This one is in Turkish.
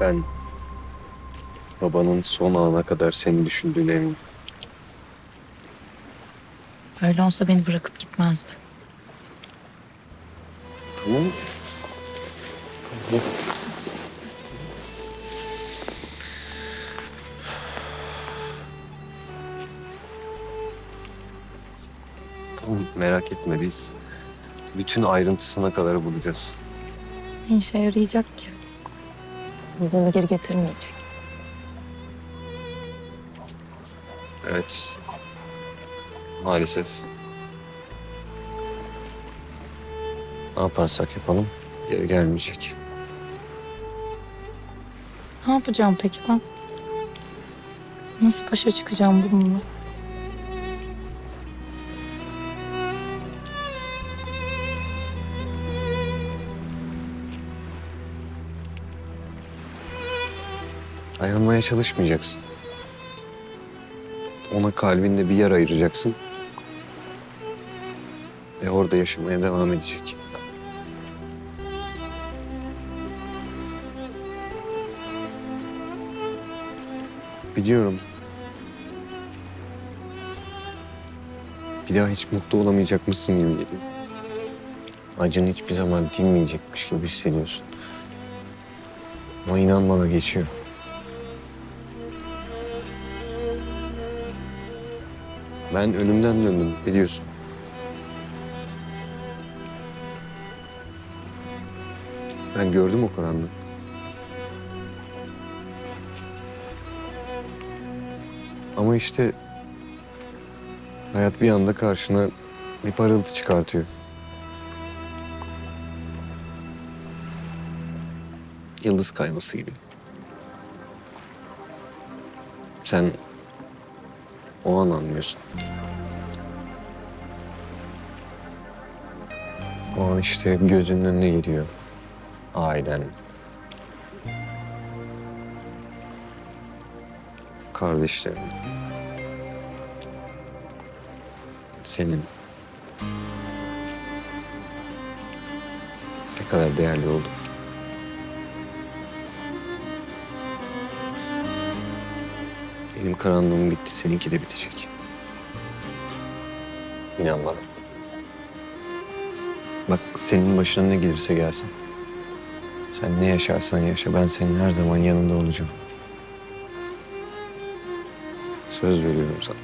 Ben babanın son ana kadar seni düşündüğüne eminim. Öyle olsa beni bırakıp gitmezdi. Tamam. Tamam. Tamam merak etme biz bütün ayrıntısına kadar bulacağız. İşe yarayacak ki? Beni geri getirmeyecek. Evet. Maalesef. Ne yaparsak yapalım geri gelmeyecek. Ne yapacağım peki ben? Nasıl başa çıkacağım bununla? Dayanmaya çalışmayacaksın. Ona kalbinde bir yer ayıracaksın. Ve orada yaşamaya devam edecek. Biliyorum. Bir daha hiç mutlu olamayacakmışsın gibi geliyor. Acın hiçbir zaman dinmeyecekmiş gibi hissediyorsun. Ama inan bana geçiyor. Ben ölümden döndüm biliyorsun. Ben gördüm o karanlığı. Ama işte hayat bir anda karşına bir parıltı çıkartıyor. Yıldız kayması gibi. Sen o an anlıyorsun. O an işte gözünün önüne geliyor. Ailen. Kardeşlerin. Senin. Ne kadar değerli oldu. Benim karanlığım bitti, seninki de bitecek. İnan bana. Bak senin başına ne gelirse gelsin. Sen ne yaşarsan yaşa, ben senin her zaman yanında olacağım. Söz veriyorum sana.